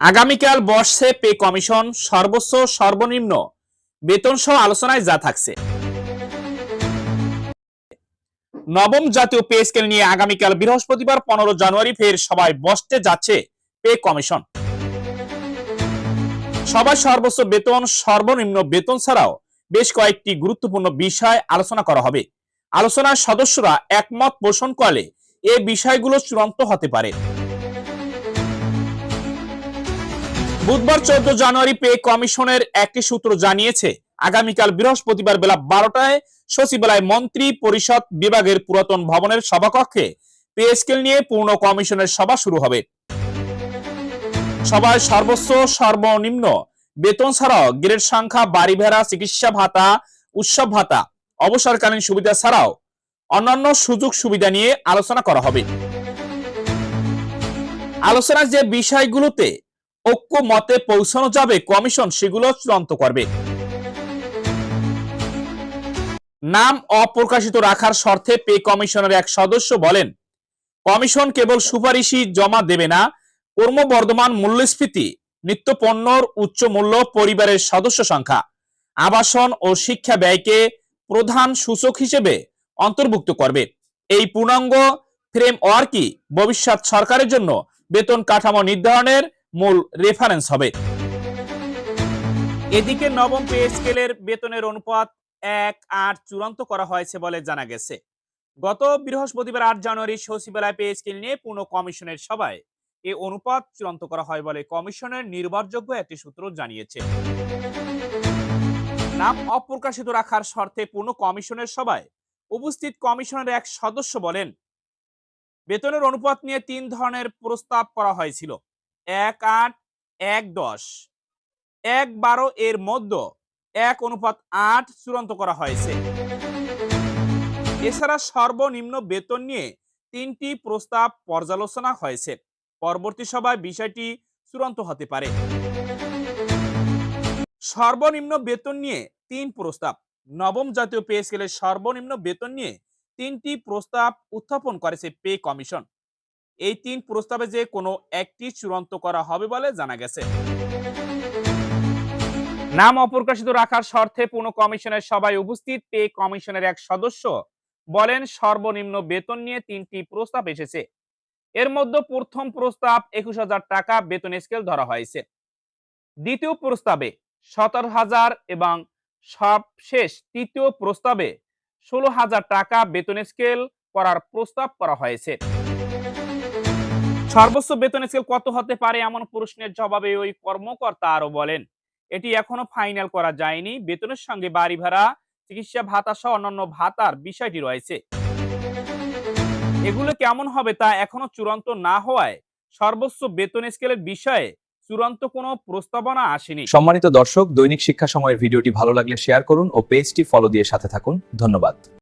আগামীকাল বসছে pay commission সর্বোচ্চ সর্বনিম্ন বেতন সহ আলোচনায় যা থাকছে। নবম জাতীয় পে স্কেল নিয়ে আগামীকাল বৃহস্পতিবার পনেরো জানুয়ারি ফের সবাই বসতে যাচ্ছে পে কমিশন। সবাই সর্বোচ্চ বেতন, সর্বনিম্ন বেতন ছাড়াও বেশ কয়েকটি গুরুত্বপূর্ণ বিষয় আলোচনা করা হবে। আলোচনার সদস্যরা একমত পোষণ করলে এ বিষয়গুলো চূড়ান্ত হতে পারে। বুধবার চোদ্দ জানুয়ারি পে কমিশনের একটি সূত্র জানিয়েছে, আগামীকাল বৃহস্পতিবার বেলা বারোটায় সচিবালয় মন্ত্রী পরিষদ বিভাগের পুরাতন ভবনের সভাকক্ষে পে স্কেল নিয়ে পূর্ণ কমিশনের সভা শুরু হবে। সভায় সর্বোচ্চ সর্বনিম্ন, বেতন ছাড়াও গ্রেড সংখ্যা, বাড়ি ভাড়া, চিকিৎসা ভাতা, উৎসব ভাতা, অবসরকালীন সুবিধা ছাড়াও অন্যান্য সুযোগ সুবিধা নিয়ে আলোচনা করা হবে। আলোচনার যে বিষয়গুলোতে ঐক্য মতে পৌঁছানো যাবে, কমিশন সেগুলো চূড়ান্ত করবে। নাম অপ্রকাশিত রাখার শর্তে পে কমিশনের এক সদস্য বলেন, কমিশন কেবল সুপারিশই জমা দেবে না ক্রমবর্ধমান মূল্যস্ফীতি, নিত্য পণ্যর উচ্চ মূল্য, পরিবারের সদস্য সংখ্যা, আবাসন ও শিক্ষা ব্যয়কে প্রধান সূচক হিসেবে অন্তর্ভুক্ত করবে। এই পূর্ণাঙ্গ ফ্রেম ফ্রেমওয়ার্কই ভবিষ্যৎ সরকারের জন্য বেতন কাঠামো নির্ধারণের মূল রেফারেন্স হবে। এদিকে নবম পে স্কেলের বেতনের অনুপাত এক, আট চূড়ান্ত করা হয়েছে বলে জানা গেছে। গত বৃহস্পতিবার আট জানুয়ারি সচিবালয় পে স্কেল নিয়ে পূর্ণ কমিশনের সভায় এ অনুপাত চূড়ান্ত করা হয় বলে কমিশনের নির্ভরযোগ্য একটি সূত্র জানিয়েছে। নাম অপ্রকাশিত রাখার শর্তে পূর্ণ কমিশনের সভায় উপস্থিত কমিশনের এক সদস্য বলেন, বেতনের অনুপাত নিয়ে তিন ধরনের প্রস্তাব করা হয়েছিল। এক আট, এক দশ। এক বারো এর মধ্যে এক অনুপাত আট চূড়ান্ত করা হয়েছে। এছাড়া সর্বনিম্ন বেতন নিয়ে তিনটি প্রস্তাব পর্যালোচনা হয়েছে। পরবর্তী সভায় বিষয়টি চূড়ান্ত হতে পারে। সর্বনিম্ন বেতন নিয়ে তিন প্রস্তাব। নবম জাতীয় পে স্কেলের সর্বনিম্ন বেতন নিয়ে তিনটি প্রস্তাব উত্থাপন করেছে পে কমিশন। এই তিন প্রস্তাবে যে কোনো একটি চূড়ান্ত করা হবে বলে জানা গেছে। নাম অপ্রকাশিত রাখার শর্তে পূর্ণ কমিশনের সভায় উপস্থিত পে কমিশনের এক সদস্য বলেন, সর্বনিম্ন বেতন নিয়ে তিনটি প্রস্তাব এসেছে। এর মধ্যে প্রথম প্রস্তাব একুশ হাজার টাকা বেতন স্কেল ধরা হয়েছে। দ্বিতীয় প্রস্তাবে সতেরো হাজার এবং সবশেষ তৃতীয় প্রস্তাবে ষোলো হাজার টাকা বেতন স্কেল করার প্রস্তাব করা হয়েছে। সর্বোচ্চ বেতন স্কেল কত হতে পারে এমন প্রশ্নের জবাবে ওই কর্মকর্তা আরও বলেন, এটি এখনও ফাইনাল করা যায়নি। বেতনের সঙ্গে বাড়ি ভাড়া, চিকিৎসা ভাতা সহ অন্যান্য ভাতার বিষয়টি রয়েছে। এগুলো কেমন হবে তা এখনও চূড়ান্ত না হওয়ায় সর্বোচ্চ বেতন স্কেলের বিষয়ে চূড়ান্ত কোনো প্রস্তাবনা আসেনি। সম্মানিত দর্শক, দৈনিক শিক্ষা সময়ের ভিডিওটি ভালো লাগলে শেয়ার করুন ও পেজটি ফলো দিয়ে সাথে থাকুন। ধন্যবাদ।